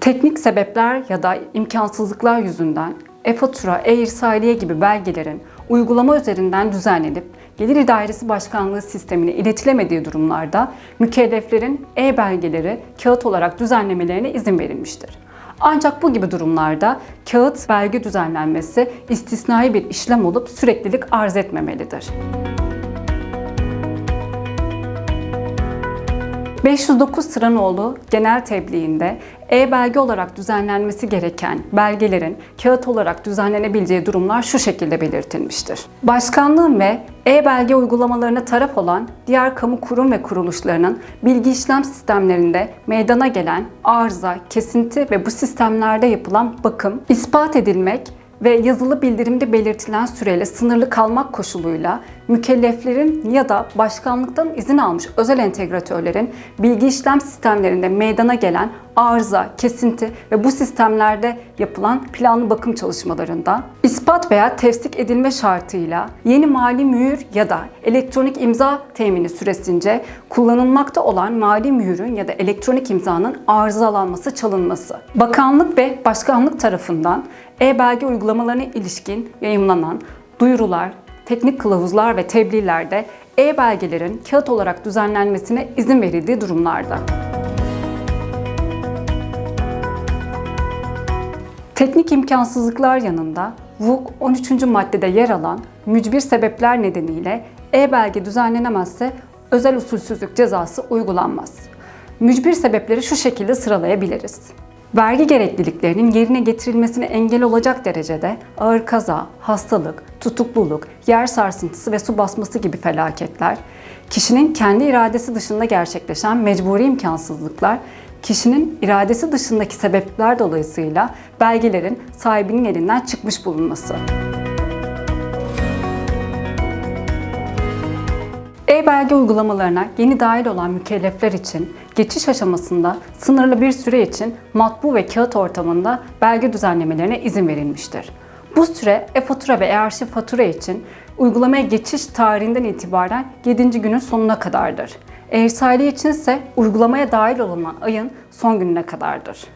Teknik sebepler ya da imkansızlıklar yüzünden e-fatura, e-irsaliye gibi belgelerin uygulama üzerinden düzenlenip Gelir İdaresi Başkanlığı sistemine iletilemediği durumlarda mükelleflerin e-belgeleri kağıt olarak düzenlemelerine izin verilmiştir. Ancak bu gibi durumlarda kağıt belge düzenlenmesi istisnai bir işlem olup süreklilik arz etmemelidir. 509 Sıranoğlu genel tebliğinde e-belge olarak düzenlenmesi gereken belgelerin kağıt olarak düzenlenebileceği durumlar şu şekilde belirtilmiştir. Başkanlığın ve e-belge uygulamalarına taraf olan diğer kamu kurum ve kuruluşlarının bilgi işlem sistemlerinde meydana gelen arıza, kesinti ve bu sistemlerde yapılan bakım ispat edilmek ve yazılı bildirimde belirtilen süreyle sınırlı kalmak koşuluyla mükelleflerin ya da başkanlıktan izin almış özel entegratörlerin bilgi işlem sistemlerinde meydana gelen arıza, kesinti ve bu sistemlerde yapılan planlı bakım çalışmalarında ispat veya tefsik edilme şartıyla yeni mali mühür ya da elektronik imza temini süresince kullanılmakta olan mali mühürün ya da elektronik imzanın arızalanması, çalınması. Bakanlık ve başkanlık tarafından e-belge uygulamalarına ilişkin yayımlanan duyurular, teknik kılavuzlar ve tebliğlerde e-belgelerin kağıt olarak düzenlenmesine izin verildiği durumlarda. Teknik imkansızlıklar yanında VUK 13. maddede yer alan mücbir sebepler nedeniyle e-belge düzenlenemezse özel usulsüzlük cezası uygulanmaz. Mücbir sebepleri şu şekilde sıralayabiliriz. Vergi gerekliliklerinin yerine getirilmesine engel olacak derecede ağır kaza, hastalık, tutukluluk, yer sarsıntısı ve su basması gibi felaketler, kişinin kendi iradesi dışında gerçekleşen mecburi imkansızlıklar, kişinin iradesi dışındaki sebepler dolayısıyla belgelerin sahibinin elinden çıkmış bulunması. E-belge uygulamalarına yeni dahil olan mükellefler için geçiş aşamasında sınırlı bir süre için matbu ve kağıt ortamında belge düzenlemelerine izin verilmiştir. Bu süre e-fatura ve e-arşiv fatura için uygulamaya geçiş tarihinden itibaren 7. günün sonuna kadardır. E-irsaliye için ise uygulamaya dahil olunan ayın son gününe kadardır.